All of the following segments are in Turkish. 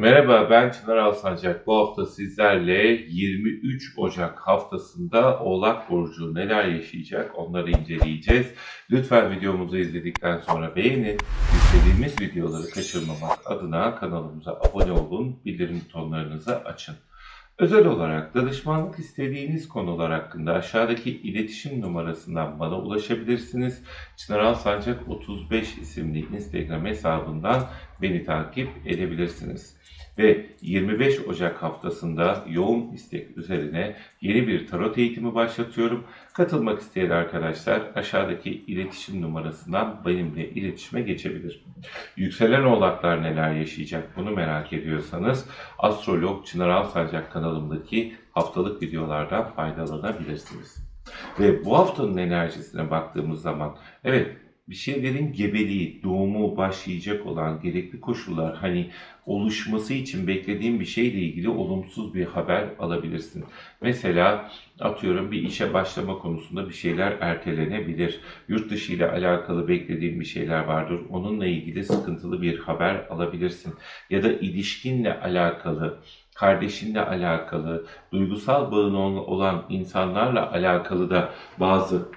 Merhaba ben Çınar Alsancak. Bu hafta sizlerle 23 Ocak haftasında Oğlak Burcu neler yaşayacak onları inceleyeceğiz. Lütfen videomuzu izledikten sonra beğenin. İzlediğimiz videoları kaçırmamak adına kanalımıza abone olun, bildirim butonlarınızı açın. Özel olarak danışmanlık istediğiniz konular hakkında aşağıdaki iletişim numarasından bana ulaşabilirsiniz. Çınar Alsancak 35 isimli Instagram hesabından beni takip edebilirsiniz. Ve 25 Ocak haftasında yoğun istek üzerine yeni bir tarot eğitimi başlatıyorum. Katılmak isteyen arkadaşlar aşağıdaki iletişim numarasından benimle iletişime geçebilir. Yükselen oğlaklar neler yaşayacak bunu merak ediyorsanız Astrolog Çınar Alsancak kanalımdaki haftalık videolardan faydalanabilirsiniz. Ve bu haftanın enerjisine baktığımız zaman evet bir şeylerin gebeliği, doğumu başlayacak olan gerekli koşullar hani oluşması için beklediğin bir şeyle ilgili olumsuz bir haber alabilirsin. Mesela atıyorum bir işe başlama konusunda bir şeyler ertelenebilir. Yurt dışı ile alakalı beklediğin bir şeyler vardır. Onunla ilgili sıkıntılı bir haber alabilirsin. Ya da ilişkinle alakalı kardeşinle alakalı, duygusal bağın olan insanlarla alakalı da bazı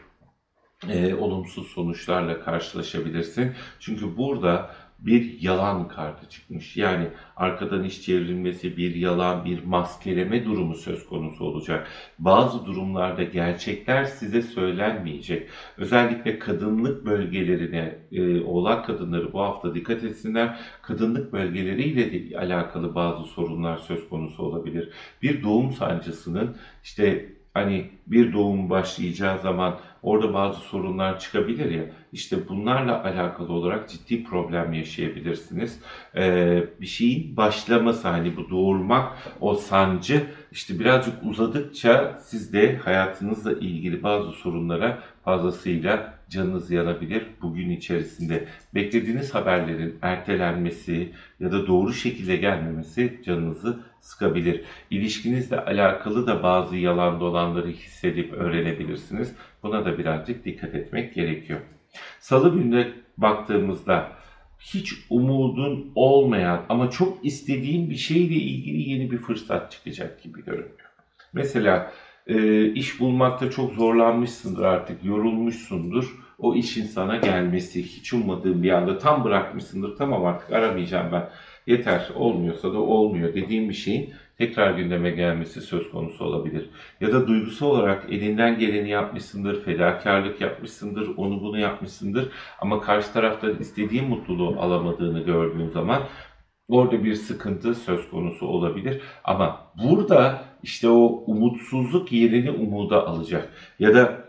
e, olumsuz sonuçlarla karşılaşabilirsin. Çünkü burada bir yalan kartı çıkmış. Yani arkadan iş çevrilmesi, bir yalan, bir maskeleme durumu söz konusu olacak. Bazı durumlarda gerçekler size söylenmeyecek. Özellikle kadınlık bölgelerine, e, oğlak kadınları bu hafta dikkat etsinler. Kadınlık bölgeleriyle de alakalı bazı sorunlar söz konusu olabilir. Bir doğum sancısının işte hani bir doğum başlayacağı zaman orada bazı sorunlar çıkabilir ya işte bunlarla alakalı olarak ciddi problem yaşayabilirsiniz. Ee, bir şeyin başlaması hani bu doğurmak o sancı işte birazcık uzadıkça siz de hayatınızla ilgili bazı sorunlara fazlasıyla canınız yanabilir. Bugün içerisinde beklediğiniz haberlerin ertelenmesi ya da doğru şekilde gelmemesi canınızı sıkabilir. İlişkinizle alakalı da bazı yalan dolanları hissedip öğrenebilirsiniz. Buna da birazcık dikkat etmek gerekiyor. Salı gününe baktığımızda hiç umudun olmayan ama çok istediğin bir şeyle ilgili yeni bir fırsat çıkacak gibi görünüyor. Mesela e, iş bulmakta çok zorlanmışsındır artık, yorulmuşsundur. O işin sana gelmesi, hiç ummadığın bir anda tam bırakmışsındır. Tamam artık aramayacağım ben. Yeter, olmuyorsa da olmuyor dediğim bir şeyin tekrar gündeme gelmesi söz konusu olabilir. Ya da duygusal olarak elinden geleni yapmışsındır, fedakarlık yapmışsındır, onu bunu yapmışsındır ama karşı taraftan istediğin mutluluğu alamadığını gördüğün zaman orada bir sıkıntı söz konusu olabilir. Ama burada işte o umutsuzluk yerini umuda alacak. Ya da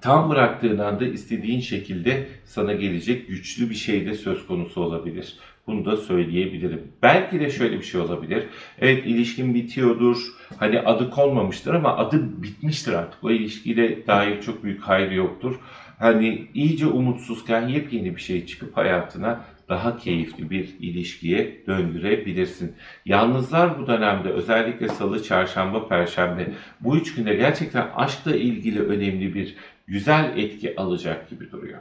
tam bıraktığın anda istediğin şekilde sana gelecek güçlü bir şey de söz konusu olabilir. Bunu da söyleyebilirim. Belki de şöyle bir şey olabilir. Evet ilişkin bitiyordur. Hani adı konmamıştır ama adı bitmiştir artık. O ilişkiyle dair çok büyük hayrı yoktur. Hani iyice umutsuzken yepyeni bir şey çıkıp hayatına daha keyifli bir ilişkiye döndürebilirsin. Yalnızlar bu dönemde özellikle salı, çarşamba, perşembe bu üç günde gerçekten aşkla ilgili önemli bir güzel etki alacak gibi duruyor.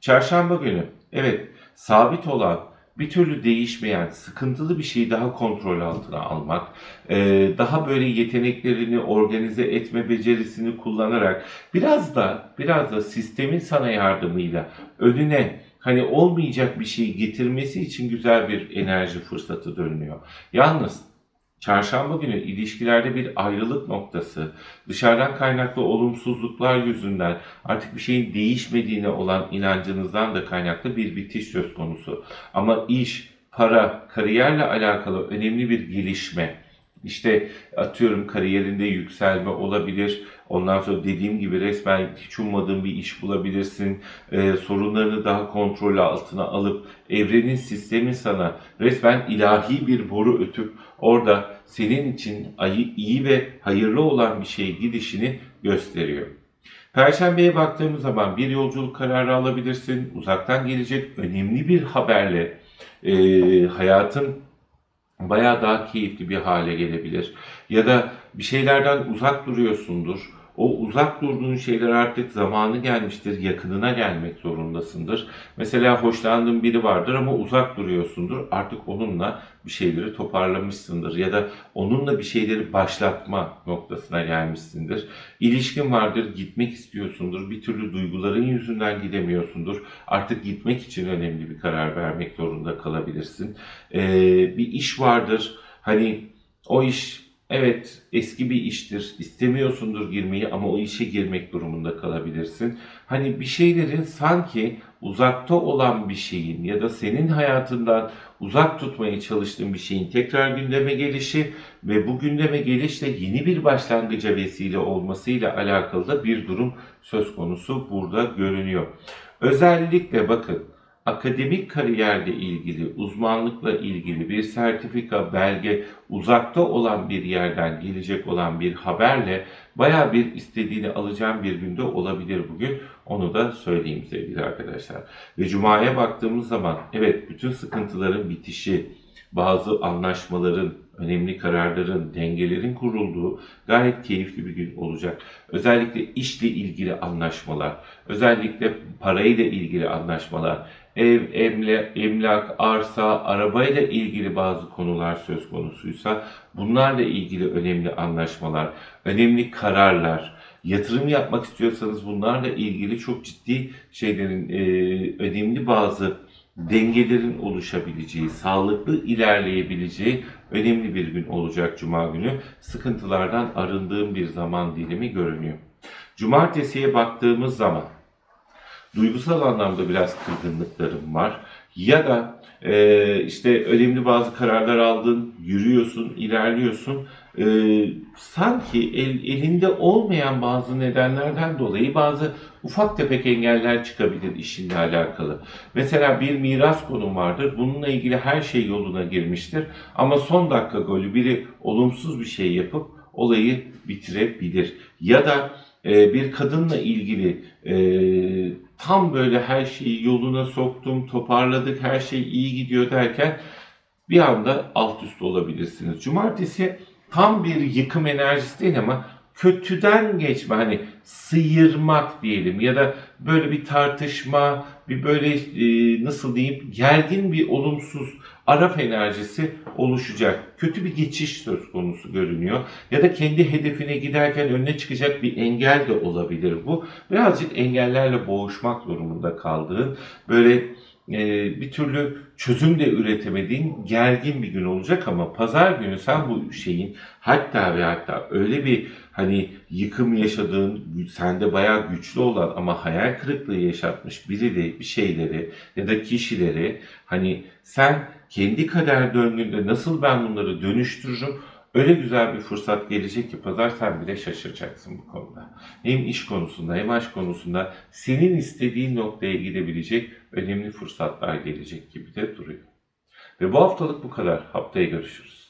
Çarşamba günü evet sabit olan bir türlü değişmeyen, sıkıntılı bir şeyi daha kontrol altına almak, e, daha böyle yeteneklerini organize etme becerisini kullanarak biraz da biraz da sistemin sana yardımıyla önüne hani olmayacak bir şey getirmesi için güzel bir enerji fırsatı dönüyor. Yalnız Çarşamba günü ilişkilerde bir ayrılık noktası, dışarıdan kaynaklı olumsuzluklar yüzünden artık bir şeyin değişmediğine olan inancınızdan da kaynaklı bir bitiş söz konusu. Ama iş, para, kariyerle alakalı önemli bir gelişme, işte atıyorum kariyerinde yükselme olabilir. Ondan sonra dediğim gibi resmen hiç ummadığın bir iş bulabilirsin. Ee, sorunlarını daha kontrol altına alıp evrenin sistemi sana resmen ilahi bir boru ötüp orada senin için iyi ve hayırlı olan bir şey gidişini gösteriyor. Perşembeye baktığımız zaman bir yolculuk kararı alabilirsin. Uzaktan gelecek önemli bir haberle e, hayatın bayağı daha keyifli bir hale gelebilir. Ya da bir şeylerden uzak duruyorsundur. O uzak durduğun şeyler artık zamanı gelmiştir, yakınına gelmek zorundasındır. Mesela hoşlandığın biri vardır ama uzak duruyorsundur. Artık onunla bir şeyleri toparlamışsındır ya da onunla bir şeyleri başlatma noktasına gelmişsindir. İlişkin vardır, gitmek istiyorsundur. Bir türlü duyguların yüzünden gidemiyorsundur. Artık gitmek için önemli bir karar vermek zorunda kalabilirsin. Ee, bir iş vardır. Hani o iş evet eski bir iştir. İstemiyorsundur girmeyi ama o işe girmek durumunda kalabilirsin. Hani bir şeylerin sanki uzakta olan bir şeyin ya da senin hayatından uzak tutmaya çalıştığın bir şeyin tekrar gündeme gelişi ve bu gündeme gelişle yeni bir başlangıca vesile olmasıyla alakalı da bir durum söz konusu burada görünüyor. Özellikle bakın akademik kariyerle ilgili, uzmanlıkla ilgili bir sertifika, belge, uzakta olan bir yerden gelecek olan bir haberle baya bir istediğini alacağım bir günde olabilir bugün. Onu da söyleyeyim sevgili arkadaşlar. Ve Cuma'ya baktığımız zaman evet bütün sıkıntıların bitişi, bazı anlaşmaların, önemli kararların, dengelerin kurulduğu gayet keyifli bir gün olacak. Özellikle işle ilgili anlaşmalar, özellikle parayla ilgili anlaşmalar, ev, emle, emlak, arsa, arabayla ilgili bazı konular söz konusuysa bunlarla ilgili önemli anlaşmalar, önemli kararlar, yatırım yapmak istiyorsanız bunlarla ilgili çok ciddi şeylerin, e, önemli bazı dengelerin oluşabileceği, sağlıklı ilerleyebileceği önemli bir gün olacak Cuma günü. Sıkıntılardan arındığım bir zaman dilimi görünüyor. Cumartesiye baktığımız zaman duygusal anlamda biraz kırgınlıklarım var. Ya da e, işte önemli bazı kararlar aldın, yürüyorsun, ilerliyorsun. E, sanki el, elinde olmayan bazı nedenlerden dolayı bazı ufak tefek engeller çıkabilir işinle alakalı. Mesela bir miras konum vardır. Bununla ilgili her şey yoluna girmiştir. Ama son dakika golü biri olumsuz bir şey yapıp olayı bitirebilir. Ya da e, bir kadınla ilgili e, tam böyle her şeyi yoluna soktum, toparladık, her şey iyi gidiyor derken bir anda alt üst olabilirsiniz. Cumartesi tam bir yıkım enerjisi değil ama kötüden geçme hani sıyırmak diyelim ya da böyle bir tartışma bir böyle e, nasıl diyeyim gergin bir olumsuz Arap enerjisi oluşacak. Kötü bir geçiş söz konusu görünüyor. Ya da kendi hedefine giderken önüne çıkacak bir engel de olabilir bu. Birazcık engellerle boğuşmak durumunda kaldığın böyle bir türlü çözüm de üretemediğin gergin bir gün olacak ama pazar günü sen bu şeyin hatta ve hatta öyle bir hani yıkım yaşadığın sende bayağı güçlü olan ama hayal kırıklığı yaşatmış biri de bir şeyleri ya da kişileri hani sen kendi kader döngünde nasıl ben bunları dönüştürürüm Öyle güzel bir fırsat gelecek ki pazar sen bile şaşıracaksın bu konuda. Hem iş konusunda hem aşk konusunda senin istediğin noktaya gidebilecek önemli fırsatlar gelecek gibi de duruyor. Ve bu haftalık bu kadar. Haftaya görüşürüz.